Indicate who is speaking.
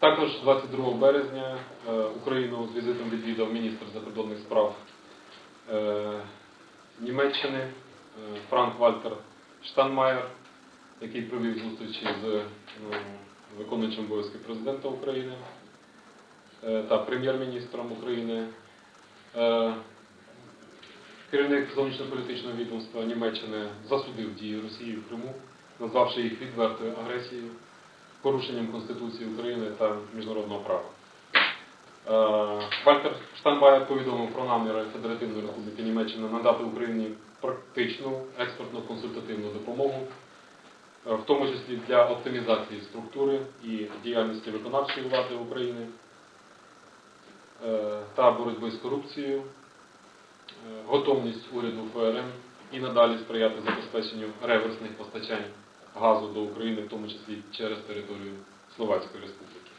Speaker 1: Також 22 березня е, Україну з візитом відвідав міністр закордонних справ е, Німеччини е, Франк Вальтер Штанмаєр, який провів зустрічі з е, виконуючим обов'язки президента України та прем'єр-міністром України. Керівник зовнішньополітичного відомства Німеччини засудив дії Росії в Криму, назвавши їх відвертою агресією, порушенням Конституції України та міжнародного права. Е, Вальтер Штанбаєр повідомив про наміри Федеративної Республіки Німеччина надати Україні практичну експортну консультативну допомогу, е, в тому числі для оптимізації структури і діяльності виконавчої влади України е, та боротьби з корупцією, готовність уряду ФРН і надалі сприяти забезпеченню реверсних постачань газу до України, в тому числі через територію Словацької Республіки.